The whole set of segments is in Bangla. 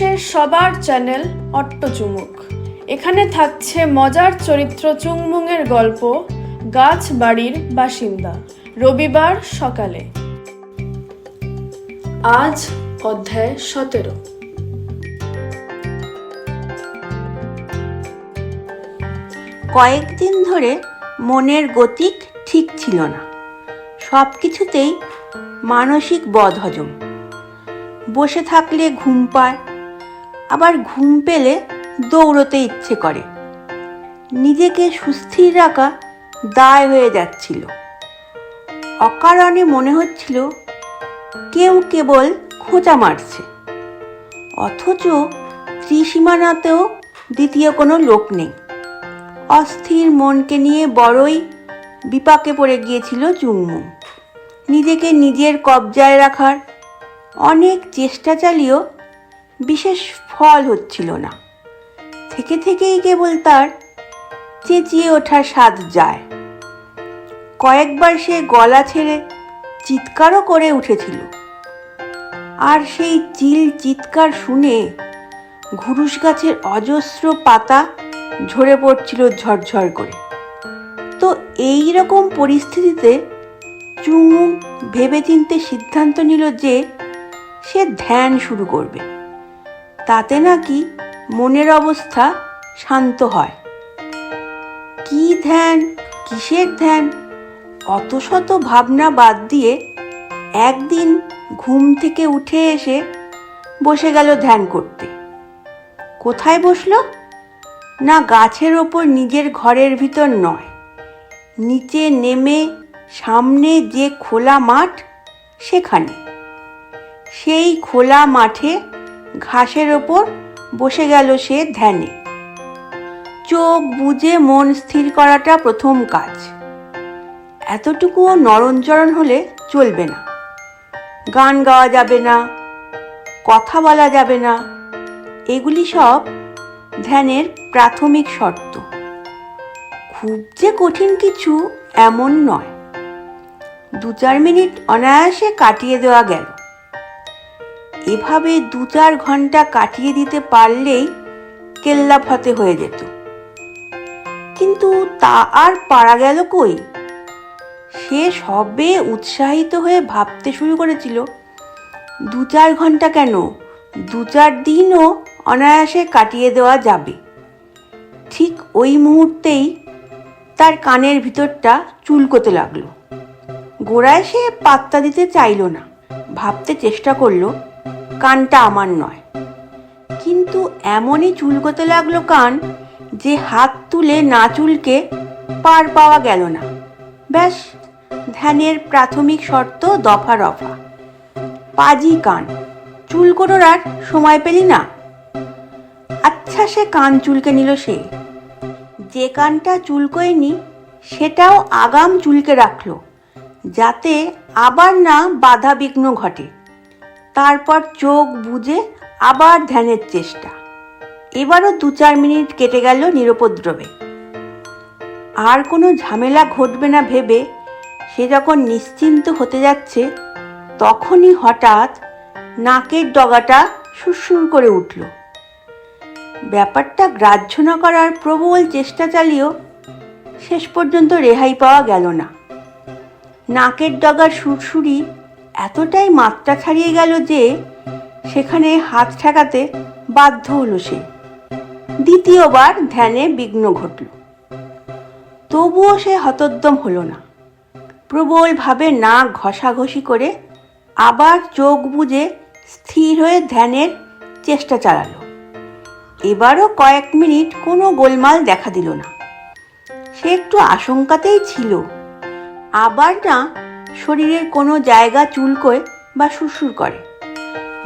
বাংলাদেশের সবার চ্যানেল অট্ট চুমুক এখানে থাকছে মজার চরিত্র চুংমুংয়ের গল্প, গাছ বাড়ির বাসিন্দা, রবিবার সকালে। আজ অধ্যায় সতেরো। কয়েকদিন ধরে মনের গতিক ঠিক ছিল না। সব কিছুতেই মানসিক বদহজম। বসে থাকলে ঘুম পায় আবার ঘুম পেলে দৌড়তে ইচ্ছে করে। নিজেকে সুস্থির রাখা দায় হয়ে যাচ্ছিল। অকারণে মনে হচ্ছিল কেউ কেবল খোঁচা মারছে। অথচ ত্রিসীমানাতেও দ্বিতীয় কোনো লোক নেই। অস্থির মনকে নিয়ে বড়ই বিপাকে পড়ে গিয়েছিল চুংমু নিজেকে নিজের কবজায় রাখার অনেক চেষ্টা চালিয়েও বিশেষ ফল হচ্ছিল না। থেকে থেকেই কেবল তার চেঁচিয়ে ওঠার স্বাদ যায়। কয়েকবার সে গলা ছেড়ে চিৎকারও করে উঠেছিল। আর সেই চিল চিৎকার শুনে ঘুরুস গাছের অজস্র পাতা ঝরে পড়ছিল ঝরঝর করে। তো এই রকম পরিস্থিতিতে চুমু ভেবেচিন্তে সিদ্ধান্ত নিল যে সে ধ্যান শুরু করবে। তাতে নাকি মনের অবস্থা শান্ত হয়। কি ধ্যান, কিসের ধ্যান? অত শত ভাবনা বাদ দিয়ে একদিন ঘুম থেকে উঠে এসে বসে গেল ধ্যান করতে। কোথায় বসল? না গাছের ওপর নিজের ঘরের ভিতর নয়। নিচে নেমে সামনে যে খোলা মাঠ, সেখানে। সেই খোলা মাঠে ঘাসের ওপর বসে গেল সে ধ্যানে। চোখ বুজে মন স্থির করাটা প্রথম কাজ। এতটুকুও নরণচরণ হলে চলবে না। গান গাওয়া যাবে না, কথা বলা যাবে না, এগুলি সব ধ্যানের প্রাথমিক শর্ত। খুব যে কঠিন কিছু এমন নয়। দু চার মিনিট অনায়াসে কাটিয়ে দেওয়া গেল। এভাবে দু চার ঘণ্টা কাটিয়ে দিতে পারলেই কেল্লা ফতে হয়ে যেত। কিন্তু তা আর পারা গেল কই? সে সবে উৎসাহিত হয়ে ভাবতে শুরু করেছিল দু চার ঘণ্টা কেন? দু চার দিনও অনায়াসে কাটিয়ে দেওয়া যাবে। ঠিক ওই মুহূর্তেই তার কানের ভিতরটা চুলকোতে লাগল। গোড়ায় সে পাত্তা দিতে চাইল না, ভাবতে চেষ্টা করল কানটা আমার নয়। কিন্তু এমনই চুলকোতে লাগল কান যে হাত তুলে না চুলকে পার পাওয়া গেল না। ব্যাস, ধ্যানের প্রাথমিক শর্ত দফা রফা। পাজি কান চুলকোনোর আর সময় পেলি না? আচ্ছা সে কান চুলকে নিল সে। যে কানটা চুলকোয়নি, সেটাও আগাম চুলকে রাখল, যাতে আবার না বাধা বিঘ্ন ঘটে। তারপর চোখ বুজে আবার ধ্যানের চেষ্টা। এবারও দু চার মিনিট কেটে গেল নিরুপদ্রবে। আর কোনো ঝামেলা ঘটবে না ভেবে সে যখন নিশ্চিন্ত হতে যাচ্ছে, তখনই হঠাৎ নাকের ডগাটা সুরসুর করে উঠল। ব্যাপারটা গ্রাহ্য না করার প্রবল চেষ্টা চালিয়েও শেষ পর্যন্ত রেহাই পাওয়া গেল না। নাকের ডগার সুরসুরি এতটাই মাত্রা ছাড়িয়ে গেল যে সেখানে হাত ঠেকাতে বাধ্য হলো সে। দ্বিতীয়বার ধ্যানে বিঘ্ন ঘটল। তবুও সে হতোদ্যম হলো না। প্রবলভাবে না ঘষাঘষি করে আবার চোখ বুজে স্থির হয়ে ধ্যানের চেষ্টা চালালো। এবারও কয়েক মিনিট কোনো গোলমাল দেখা দিল না। সে একটু আশঙ্কাতেই ছিল। আবার না শরীরের কোনো জায়গা চুলকোয় বা সুরসুর করে।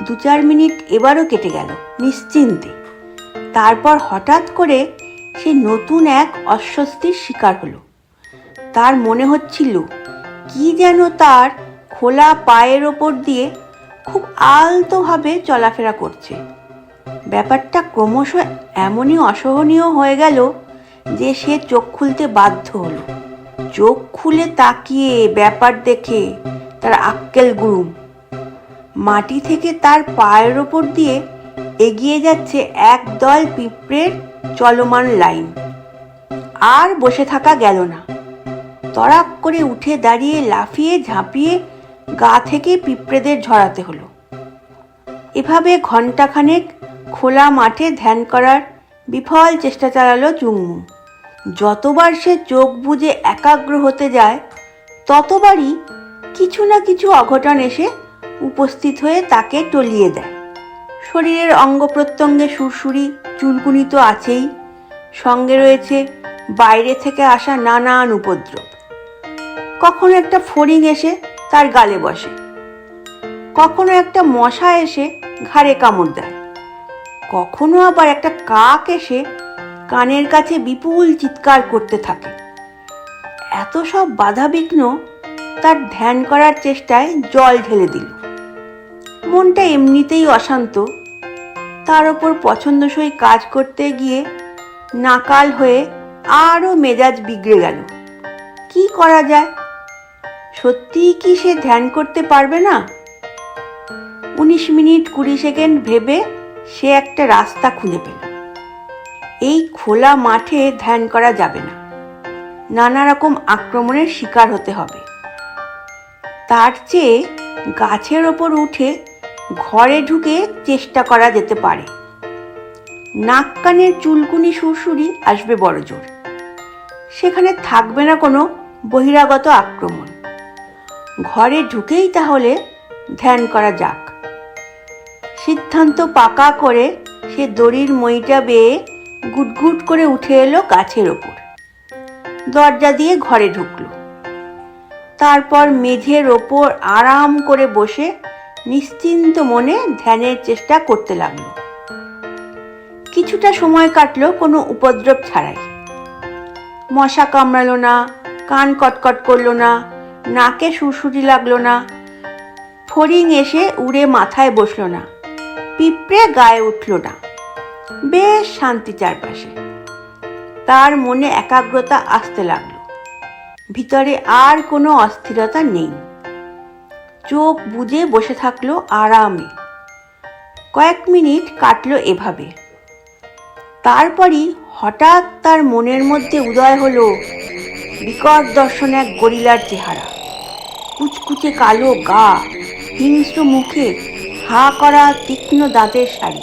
দু চার মিনিট এবারও কেটে গেল, নিশ্চিন্তে। তারপর হঠাৎ করে সে নতুন এক অস্বস্তির শিকার হলো। তার মনে হচ্ছিল, কি যেন তার খোলা পায়ের ওপর দিয়ে খুব আলতোভাবে চলাফেরা করছে। ব্যাপারটা ক্রমশ এমনই অসহনীয় হয়ে গেল যে সে চোখ খুলতে বাধ্য হলো। চোখ খুলে তাকিয়ে ব্যাপার দেখে তার আক্কেল গুরুম। মাটি থেকে তার পায়ের ওপর দিয়ে এগিয়ে যাচ্ছে একদল পিঁপড়ের চলমান লাইন। আর বসে থাকা গেল না। তড়াক করে উঠে দাঁড়িয়ে লাফিয়ে ঝাঁপিয়ে গা থেকে পিঁপড়েদের ঝরাতে হলো। এভাবে ঘণ্টাখানেক খোলা মাঠে ধ্যান করার বিফল চেষ্টা চালালো চুংমু। যতবার সে চোখ বুজে একাগ্র হতে যায়, ততবারই কিছু না কিছু অঘটন এসে উপস্থিত হয়ে তাকে টলিয়ে দেয়। শরীরের অঙ্গ প্রত্যঙ্গে সুরসুরি চুলকুনি তো আছেই। সঙ্গে রয়েছে বাইরে থেকে আসা নানান উপদ্রব। কখনো একটা ফড়িং এসে তার গালে বসে। কখনো একটা মশা এসে ঘাড়ে কামড় দেয়। কখনো আবার একটা কাক এসে কানের কাছে বিপুল চিৎকার করতে থাকে। এত সব বাধাবিঘ্ন তার ধ্যান করার চেষ্টায় জল ঢেলে দিল। মনটা এমনিতেই অশান্ত। তার ওপর পছন্দসই কাজ করতে গিয়ে নাকাল হয়ে আরও মেজাজ বিগড়ে গেল। কি করা যায়? সত্যিই কি সে ধ্যান করতে পারবে না? উনিশ মিনিট কুড়ি সেকেন্ড ভেবে সে একটা রাস্তা খুঁজে পেল। এই খোলা মাঠে ধ্যান করা যাবে না। নানা রকম আক্রমণের শিকার হতে হবে। তার চেয়ে গাছের ওপর উঠে ঘরে ঢুকে চেষ্টা করা যেতে পারে। নাক কানের চুলকুনি সুরসুরি আসবে বড় জোর। সেখানে থাকবে না কোনো বহিরাগত আক্রমণ। ঘরে ঢুকেই তাহলে ধ্যান করা যাক। সিদ্ধান্ত পাকা করে সে দড়ির মইটা বেয়ে গুটগুট করে উঠে এলো গাছের ওপর। দরজা দিয়ে ঘরে ঢুকলো। তারপর মেঝের ওপর আরাম করে বসে নিশ্চিন্ত মনে ধ্যানের চেষ্টা করতে লাগল। কিছুটা সময় কাটলো কোনো উপদ্রব ছাড়াই। মশা কামড়ালো না, কান কটকট করল না, নাকে সুরসুরি লাগল না, ফড়িং এসে উড়ে মাথায় বসল না, পিঁপড়ে গায়ে উঠল না। বেশ শান্তি চারপাশে। তার মনে একাগ্রতা আসতে লাগল। ভিতরে আর কোনো অস্থিরতা নেই। চোখ বুজে বসে থাকল আরামে। কয়েক মিনিট কাটলো এভাবে। তারপরই হঠাৎ তার মনের মধ্যে উদয় হলো বিকট দর্শন এক গরিলার চেহারা। কুচকুচে কালো গা, হিংস্র মুখে হা করা তীক্ষ্ণ দাঁতের শাড়ি।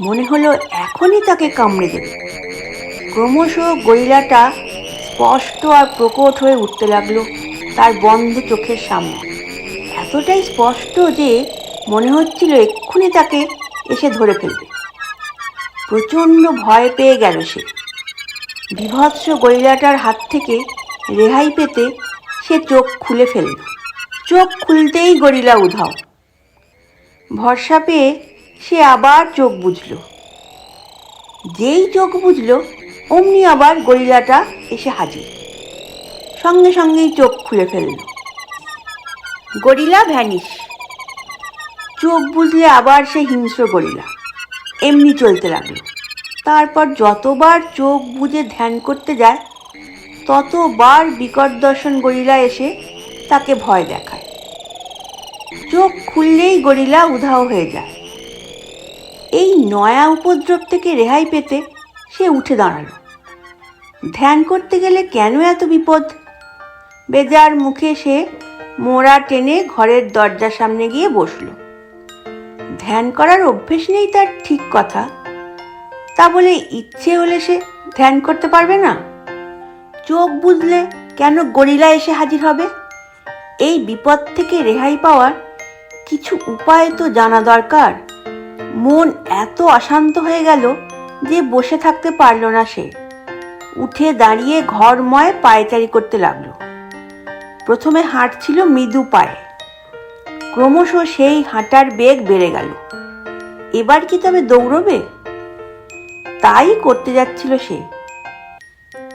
মনে হলো এখনই তাকে কামড়ে দেবে। ক্রমশ গরিলাটা স্পষ্ট আর প্রকট হয়ে উঠতে লাগল তার বন্ধ চোখের সামনে। এতটাই স্পষ্ট যে মনে হচ্ছিল এক্ষুনি তাকে এসে ধরে ফেলবে। প্রচণ্ড ভয় পেয়ে গেল সে। বিভৎস গরিলাটার হাত থেকে রেহাই পেতে সে চোখ খুলে ফেলল। চোখ খুলতেই গরিলা উধাও। ভরসা পেয়ে সে আবার চোখ বুঝল। যেই চোখ বুঝল, অমনি আবার গরিলাটা এসে হাজির। সঙ্গে সঙ্গেই চোখ খুলে ফেলল। গরিলা ভ্যানিস চোখ বুঝলে আবার সে হিংস্র গরিলা এমনি চলতে লাগল। তারপর যতবার চোখ বুজে ধ্যান করতে যায়, ততবার বিকট দর্শন গরিলা এসে তাকে ভয় দেখায়। চোখ খুললেই গরিলা উধাও হয়ে যায়। এই নয়া উপদ্রব থেকে রেহাই পেতে সে উঠে দাঁড়াল। ধ্যান করতে গেলে কেন এত বিপদ? বেজার মুখে সে মোড়া টেনে ঘরের দরজার সামনে গিয়ে বসল। ধ্যান করার অভ্যেস নেই তার ঠিক কথা। তা বলে ইচ্ছে হলে সে ধ্যান করতে পারবে না? চোখ বুঝলে কেন গরিলা এসে হাজির হবে? এই বিপদ থেকে রেহাই পাওয়ার কিছু উপায় তো জানা দরকার। মন এত অশান্ত হয়ে গেল যে বসে থাকতে পারল না সে। উঠে দাঁড়িয়ে ঘরময় পায়চারি করতে লাগল। প্রথমে হাঁটছিল মৃদু পায়ে। ক্রমশ সেই হাঁটার বেগ বেড়ে গেল। এবার কি তবে দৌড়বে? তাই করতে যাচ্ছিল সে।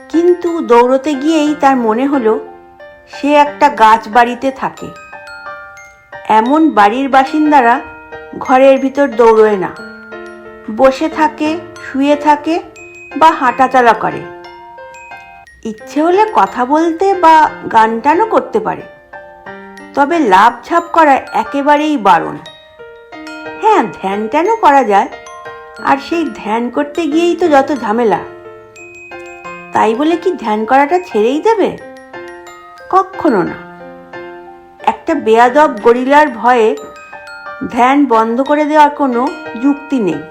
কিন্তু দৌড়তে গিয়েই তার মনে হলো, সে একটা গাছ বাড়িতে থাকে। এমন বাড়ির বাসিন্দারা ঘরের ভিতর দৌড়োয় না। বসে থাকে, শুয়ে থাকে বা হাঁটাচলা করে। ইচ্ছে হলে কথা বলতে বা গান টানও করতে পারে। তবে লাভ ঝাপ করা একেবারেই বারণ। হ্যাঁ হ্যাঁ ধ্যান ট্যানও করা যায়। আর সেই ধ্যান করতে গিয়েই তো যত ঝামেলা। তাই বলে কি ধ্যান করাটা ছেড়েই দেবে? কখনো না। একটা বেয়াদব গরিলার ভয়ে ধ্যান বন্ধ করে দেওয়ার কোনো যুক্তি নেই।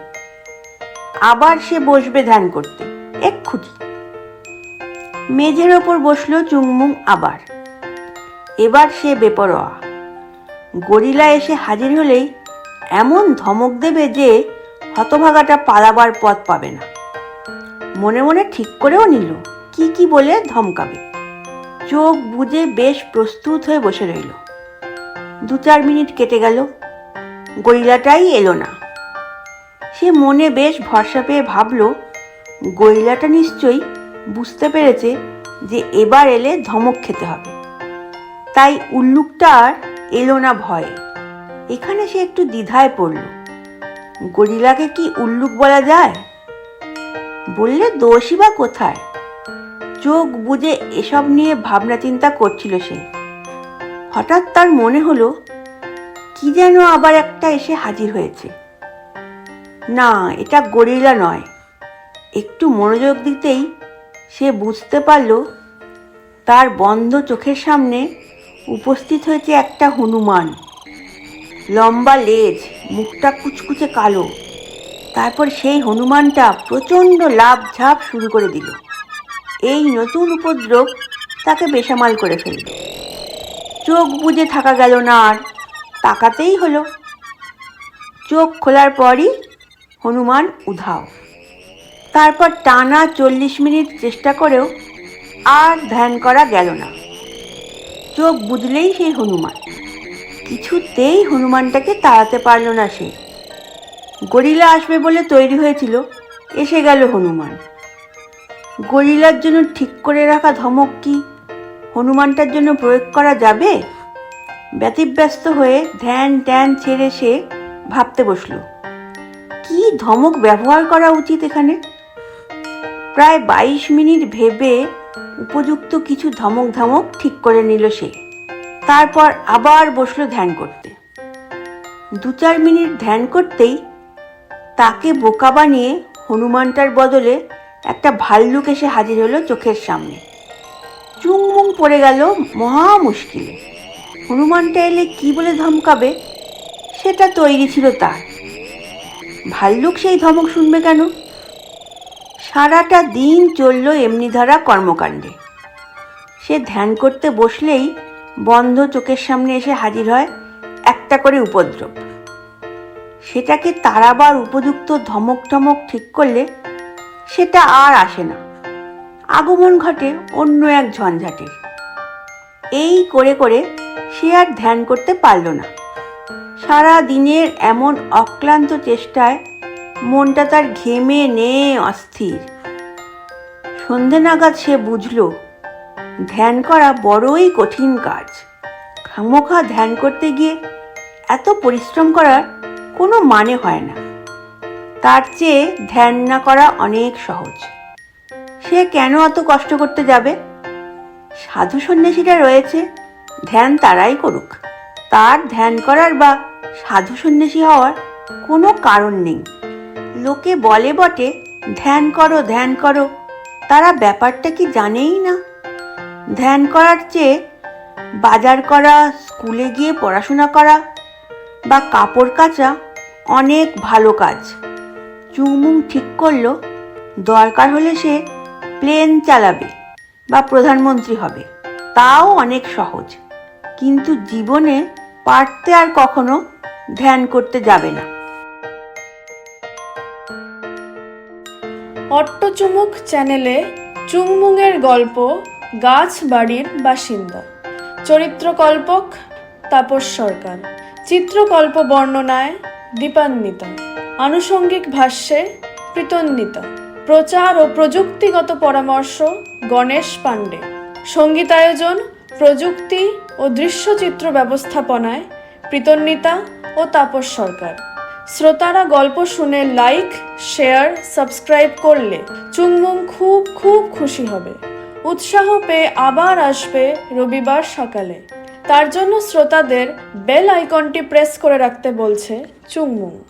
আবার সে বসবে ধ্যান করতে, এক্ষুনি। মেঝের ওপর বসল চুংমুং আবার। এবার সে বেপরোয়া। গরিলা এসে হাজির হলেই এমন ধমক দেবে যে হতভাগাটা পালাবার পথ পাবে না। মনে মনে ঠিক করেও নিল, কি কি বলে ধমকাবে। চোখ বুজে বেশ প্রস্তুত হয়ে বসে রইল। দু চার মিনিট কেটে গেল। গরিলাটাই এলো না। সে মনে বেশ ভরসা পেয়ে ভাবল গরিলাটা নিশ্চয়ই বুঝতে পেরেছে যে এবার এলে ধমক খেতে হবে। তাই উল্লুকটা আর এলো না ভয়ে। এখানে সে একটু দ্বিধায় পড়ল। গরিলাকে কি উল্লুক বলা যায়? বললে দোষী বা কোথায়? চোখ বুজে এসব নিয়ে ভাবনা চিন্তা করছিল সে। হঠাৎ তার মনে হলো কি যেন আবার একটা এসে হাজির হয়েছে। না, এটা গরিলা নয়। একটু মনোযোগ দিতেই সে বুঝতে পারল, তার বন্ধ চোখের সামনে উপস্থিত হয়েছে একটা হনুমান। লম্বা লেজ, মুখটা কুচকুচে কালো। তারপর সেই হনুমানটা প্রচণ্ড লাভ ঝাপ শুরু করে দিল। এই নতুন উপদ্রব তাকে বেসামাল করে ফেলল। চোখ বুজে থাকা গেল না আর। তাকাতেই হলো। চোখ খোলার পরই হনুমান উধাও। তারপর টানা চল্লিশ মিনিট চেষ্টা করেও আর ধ্যান করা গেল না। চোখ বুঝলেই সেই হনুমান। কিছুতেই হনুমানটাকে তাড়াতে পারল না সে। গরিলা আসবে বলে তৈরি হয়েছিল, এসে গেল হনুমান। গরিলার জন্য ঠিক করে রাখা ধমক কি? হনুমানটার জন্য প্রয়োগ করা যাবে? ব্যতিব্যস্ত হয়ে ধ্যান ট্যান ছেড়ে সে ভাবতে বসল। কি ধমক ব্যবহার করা উচিত এখানে? প্রায় বাইশ মিনিট ভেবে উপযুক্ত কিছু ধমক ধমক ঠিক করে নিল সে। তারপর আবার বসল ধ্যান করতে। দু চার মিনিট ধ্যান করতেই তাকে বোকা বানিয়ে হনুমানটার বদলে একটা ভাল্লুক এসে হাজির হলো চোখের সামনে। চুংমুং পড়ে গেল মহা মুশকিলে। হনুমানটা এলে কি বলে ধমকাবে? সেটা তৈরি ছিল তার। ভাল্লুক সেই ধমক শুনবে কেন? সারাটা দিন চলল এমনি ধারা কর্মকাণ্ডে। সে ধ্যান করতে বসলেই বন্ধ চোখের সামনে এসে হাজির হয় একটা করে উপদ্রব। সেটাকে তারাবার উপযুক্ত ধমক টমক ঠিক করলে সেটা আর আসে না। আগমন ঘটে অন্য এক ঝঞ্ঝাটের এই করে করে সে আর ধ্যান করতে পারল না। সারা দিনের এমন অক্লান্ত চেষ্টায় মনটা তার ঘেমে নে অস্থির। সন্ধে নাগাদ সে বুঝল, ধ্যান করা বড়ই কঠিন কাজ। খামোখা ধ্যান করতে গিয়ে এত পরিশ্রম করার কোনো মানে হয় না। তার চেয়ে ধ্যান না করা অনেক সহজ। সে কেন অত কষ্ট করতে যাবে? সাধু সন্ন্যাসীরা রয়েছে। ধ্যান তারাই করুক। তার ধ্যান করার বা সাধু সন্ন্যাসী হওয়ার কোনো কারণ নেই। লোকে বলে বটে, ধ্যান করো ধ্যান করো। তারা ব্যাপারটা কি জানেই না? ধ্যান করার চেয়ে বাজার করা, স্কুলে গিয়ে পড়াশোনা করা বা কাপড় কাচা অনেক ভালো কাজ। চুংমুং ঠিক করল, দরকার হলে সে প্লেন চালাবে বা প্রধানমন্ত্রী হবে। তাও অনেক সহজ। কিন্তু জীবনে পারতে আর কখনো ধ্যান করতে যাবে না। অট্টচুমুক চ্যানেলে চুংমুংয়ের গল্প গাছ বাড়ির বাসিন্দা। চরিত্রকল্পক তাপস সরকার। চিত্রকল্প বর্ণনায় দীপান্বিতা। আনুষঙ্গিক ভাষ্যে প্রীতন্বিতা। প্রচার ও প্রযুক্তিগত পরামর্শ গণেশ পাণ্ডে। সঙ্গীতায়োজন প্রযুক্তি ও দৃশ্যচিত্র ব্যবস্থাপনায় প্রীতন্বিতা ও তাপস সরকার। শ্রোতারা গল্প শুনে লাইক শেয়ার সাবস্ক্রাইব করলে চুংমুং খুব খুব খুশি হবে। উৎসাহ পেয়ে আবার আসবে রবিবার সকালে। তার জন্য শ্রোতাদের বেল আইকনটি প্রেস করে রাখতে বলছে চুংমুং